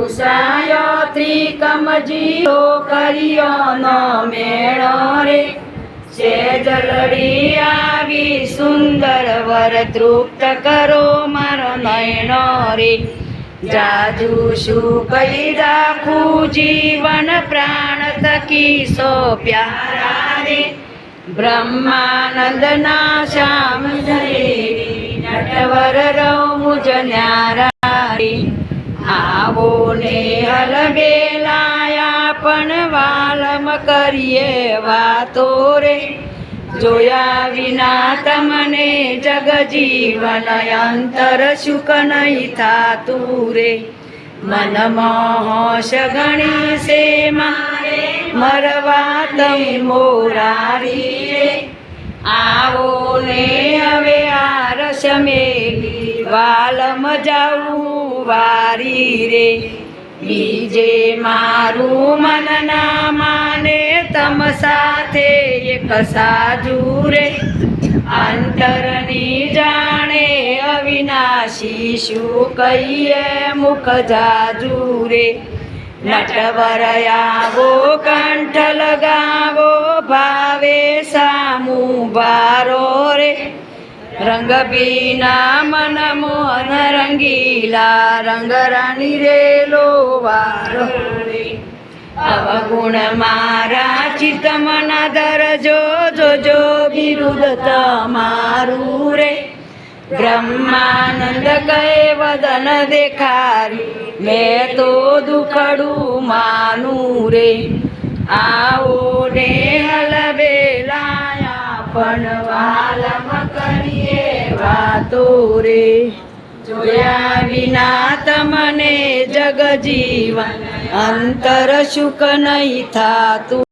પૂછાયો ત્રિકમજીઓ કર્યો નો મેળો રે. સેજ લડી આવી સુંદર વર તૃપ્ત કરો મારો નયનો રે. જાજુ શું કહી રાખું જીવન પ્રાણ તકી સો પ્યારા રે. બ્રહ્માનંદના શ્યામ જય. નટવર મુજ ન્યારારી હલ હલબેલાયા પણ વાલમ કરીએ વાતો રે. જોયા વિના તમને જગજીવન અંતર સુખ નહીં થાતું રે. મન મોહશ ગણી છે મારે, મરવા તમે મોરારી આવો ને વાલમ જાઉં વારી રે. બીજે મારું મન ના માને તમ સાથે એક સાજુ રે. અંતરની જાણે અવિનાશી શું કહીએ મુખ જાજુ રે. નટવર કંઠ લગાવો, ભાવે સામું બારો રે. રંગ બીના મન મોહન રંગીલા રંગ રાણી રે લો વારો રે અવગુણ મારા ચિત્ત મન દરજો જોજો વિરુદ્ધ તમારું રે બ્રહ્માનંદ કહે વદન દેખારી મેં તો દુખડું માનું રે આવો ને પણ વાલમ કરીએ વાતો રે. જોયા વિના તમને જગજીવન અંતર સુખ નહીં થાતું.